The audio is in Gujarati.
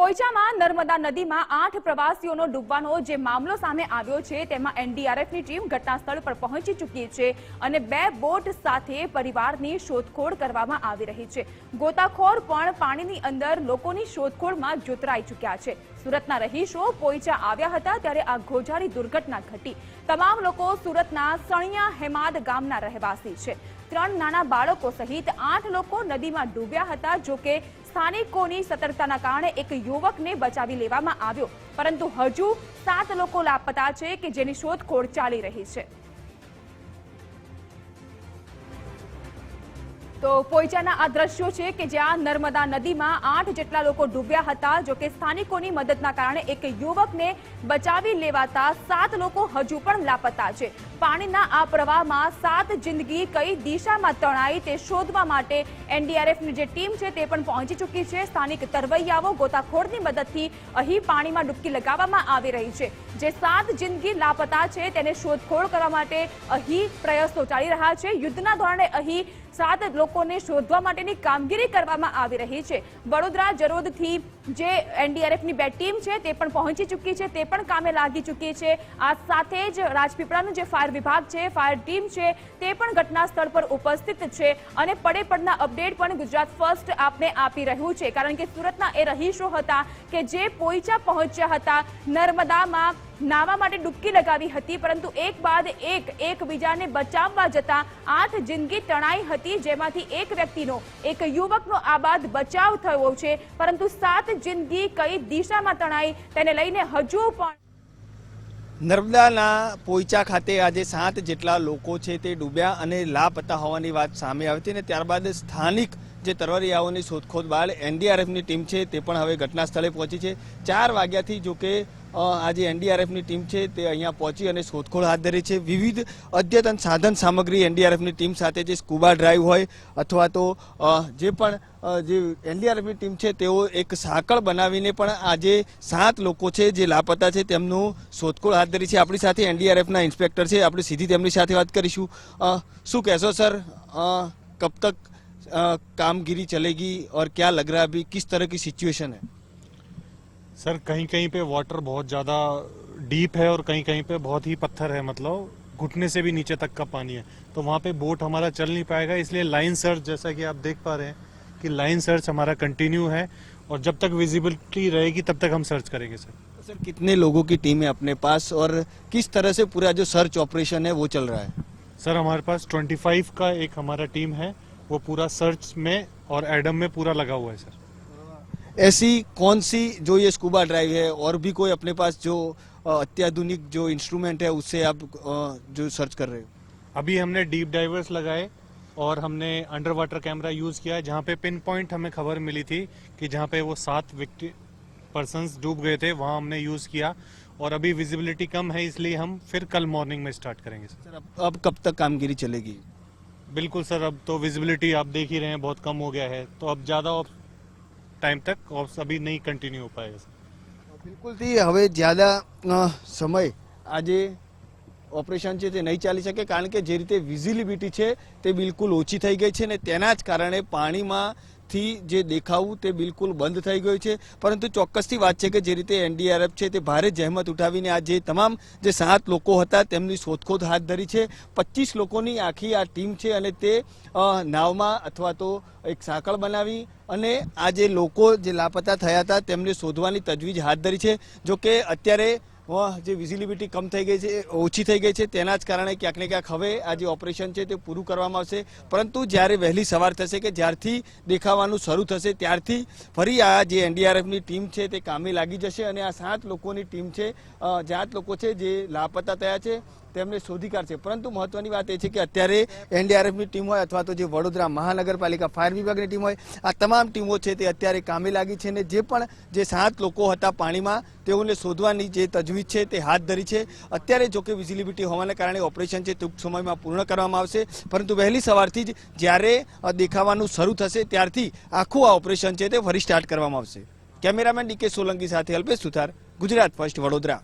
પોઈચામાં નર્મદા નદીમાં આઠ પ્રવાસીઓનો ડૂબવાનો જે મામલો સામે આવ્યો છે, તેમાં એનડીઆરએફની ટીમ ઘટનાસ્થળ પર પહોંચી ચૂકી છે અને બે બોટ સાથે પરિવારની શોધખોળ કરવામાં આવી રહી છે. ગોતાખોર પણ પાણીની અંદર લોકોની શોધખોળમાં જોતરાઈ ચૂક્યા છે. સુરતના રહીશો પોઈચા આવ્યા હતા ત્યારે આ ગોઝારી દુર્ઘટના ઘટી. તમામ લોકો સુરતના સણિયા હેમાદ ગામના રહેવાસી છે. ત્રણ નાના બાળકો સહિત આઠ લોકો નદીમાં ડૂબ્યા હતા જો કે સ્થાનિકોની સતર્કતાના કારણે એક યુવકને બચાવી લેવામાં આવ્યો. પરંતુ હજુ સાત લોકો લાપતા છે કે જેની શોધખોળ ચાલી રહી છે. તો પોઈચાના આ દ્રશ્યો છે કે જ્યાં નર્મદા નદીમાં આઠ જેટલા લોકો ડૂબ્યા હતા, જો કે સ્થાનિકોની મદદના કારણે એક યુવકને બચાવી લેવાતા સાત લોકો હજુ પણ લાપતા છે. પાણીના આ પ્રવાહમાં સાત જિંદગી કઈ દિશામાં તણાઈ તે શોધવા માટે એનડીઆરએફની જે ટીમ છે તે પણ પહોંચી ચૂકી છે. સ્થાનિક તરવૈયાઓ ગોતાખોરની મદદથી અહીં પાણીમાં ડૂબકી લગાવવામાં આવી રહી છે. જે સાત જિંદગી લાપતા છે તેને શોધખોળ કરવા માટે અહીં પ્રયાસો ચાલી રહ્યા છે. યુદ્ધના ધોરણે અહીં સાત લોકોને શોધવા માટેની કામગીરી કરવામાં આવી રહી છે. વડોદરા, જરોદથી જે એનડીઆરએફની બે ટીમ છે તે પણ પહોંચી ચૂકી છે, તે પણ કામે લાગી ચૂકી છે. આ સાથે જ રાજપીપળાનું જે ફાયર વિભાગ છે, ફાયર ટીમ છે, તે પણ ઘટના સ્થળ પર ઉપસ્થિત છે અને પડે પડના અપડેટ પણ ગુજરાત ફર્સ્ટ આપને આપી રહ્યું છે. કારણ કે સુરતના એ રહીશો હતા કે જે પોઈચા પહોંચ્યા હતા નર્મદામાં નાવા માટે ડૂબકી લગાવી હતી, પરંતુ એક બાદ એક એકબીજાને બચાવવા જતા આઠ જિંદગી તણાઈ હતી, જેમાંથી એક વ્યક્તિનો, એક યુવકનો આ બાદ બચાવ થયો છે. પરંતુ સાત જિંદગી કઈ દિશામાં તણાઈ, તેને લઈને હજુ પણ નર્મદાના પોઈચા ખાતે આજે સાત જેટલા લોકો છે તે ડૂબ્યા અને લાપતા હોવાની વાત સામે આવી હતી અને ત્યારબાદ સ્થાનિક જે તરવરિયાઓની શોધખોળ બાદ એનડીઆરએફની ટીમ છે તે પણ હવે ઘટના સ્થળે પહોંચી છે. ચાર વાગ્યાથી જો કે આજે એનડીઆરએફની ટીમ છે તે અહીંયા પહોંચી અને શોધખોળ હાથ ધરી છે. વિવિધ અદ્યતન સાધન સામગ્રી એનડીઆરએફની ટીમ સાથે જે સ્કૂબા ડ્રાઈવ હોય અથવા તો જે પણ જે એનડીઆરએફની ટીમ છે તેઓ એક સાંકળ બનાવીને પણ આજે સાત લોકો છે જે લાપતા છે તેમનું શોધખોળ હાથ ધરી છે. આપણી સાથે એનડીઆરએફના ઇન્સ્પેક્ટર છે. આપણે સીધી તેમની સાથે વાત કરીશું. શું કહેશો સર? કબ તક કામગીરી ચલેગી? ઓર ક્યાં લગ રહા કિસ તરહ કી સિચ્યુએશન હૈ? सर कहीं कहीं पे वाटर बहुत ज़्यादा डीप है और कहीं कहीं पे बहुत ही पत्थर है मतलब घुटने से भी नीचे तक का पानी है। तो वहाँ पे बोट हमारा चल नहीं पाएगा इसलिए लाइन सर्च जैसा कि आप देख पा रहे हैं कि लाइन सर्च हमारा कंटिन्यू है और जब तक विजिबिलिटी रहेगी तब तक हम सर्च करेंगे सर। सर कितने लोगों की टीम है अपने पास और किस तरह से पूरा जो सर्च ऑपरेशन है वो चल रहा है? सर हमारे पास 25 का एक हमारा टीम है वो पूरा सर्च में और एडम में पूरा लगा हुआ है सर। ऐसी कौन सी जो ये स्कूबा ड्राइव है और भी कोई अपने पास जो अत्याधुनिक जो इंस्ट्रूमेंट है उससे आप जो सर्च कर रहे हो? अभी हमने डीप डाइवर्स लगाए और हमने अंडर वाटर कैमरा यूज़ किया है जहाँ पे पिन पॉइंट हमें खबर मिली थी कि जहाँ पे वो सात विक्टी पर्सन्स डूब गए थे वहाँ हमने यूज़ किया और अभी विजिबिलिटी कम है इसलिए हम फिर कल मॉर्निंग में स्टार्ट करेंगे। सर सर अब, अब कब तक कामगिरी चलेगी? बिल्कुल सर अब तो विजिबिलिटी आप देख ही रहे हैं बहुत कम हो गया है। तो अब ज़्यादा टाइम तक ऑप्स अभी नहीं कंटिन्यू हो पाएगा सर બિલકુલથી હવે જ્યાદા અ, સમય આજે ઓપરેશન છે તે નહીં ચાલી શકે કારણ કે જે રીતે વિઝિબિલિટી છે તે બિલકુલ ઓછી થઈ ગઈ છે ને તેના જ કારણે પાણીમાંથી જે દેખાવું તે બિલકુલ બંધ થઈ ગયું છે. પરંતુ ચોક્કસથી વાત છે કે જે રીતે એનડીઆરએફ છે તે ભારે જહેમત ઉઠાવીને આ જે તમામ જે સાત લોકો હતા તેમની શોધખોળ હાથ ધરી છે. પચીસ લોકોની આખી આ ટીમ છે અને તે નાવમાં અથવા તો એક સાંકળ બનાવી અને આ જે લોકો જે લાપતા થયા હતા તેમને શોધવાની તજવીજ હાથ ધરી છે. જો કે અત્યારે જે વિઝિબિલિટી કમ થઈ ગઈ છે, ઓછી થઈ ગઈ છે, તેના જ કારણે ક્યાંક ને ક્યાંક હવે આ જે ઓપરેશન છે તે પૂરું કરવામાં આવશે. પરંતુ જ્યારે વહેલી સવાર થશે કે જ્યારથી દેખાવાનું શરૂ થશે, ત્યારથી ફરી આ જે એનડીઆરએફની ટીમ છે તે કામે લાગી જશે અને આ સાત લોકોની ટીમ છે જાત લોકો છે જે લાપતા થયા છે. તેમને શોધી કાઢશે પરંતુ મહત્વની વાત એ છે કે અત્યારે એનડીઆરએફની ટીમ હોય અથવા તો જે વડોદરા મહાનગરપાલિકા ફાયર વિભાગની ટીમ હોય, આ તમામ ટીમો છે તે અત્યારે કામે લાગી છે અને જે પણ જે સાત લોકો હતા પાણીમાં, તેઓને શોધવાની જે તજવીજ છે તે હાથ ધરી છે. અત્યારે જો કે વિઝિબિલિટી હોવાને કારણે ઓપરેશન છે ટૂંક સમયમાં પૂર્ણ કરવામાં આવશે. પરંતુ વહેલી સવારથી જ જ્યારે દેખાવાનું શરૂ થશે, ત્યારથી આખું આ ઓપરેશન છે તે ફરી સ્ટાર્ટ કરવામાં આવશે. કેમેરામેન ડીકે સોલંકી સાથે અલ્પેશ સુથાર, ગુજરાત ફર્સ્ટ વડોદરા.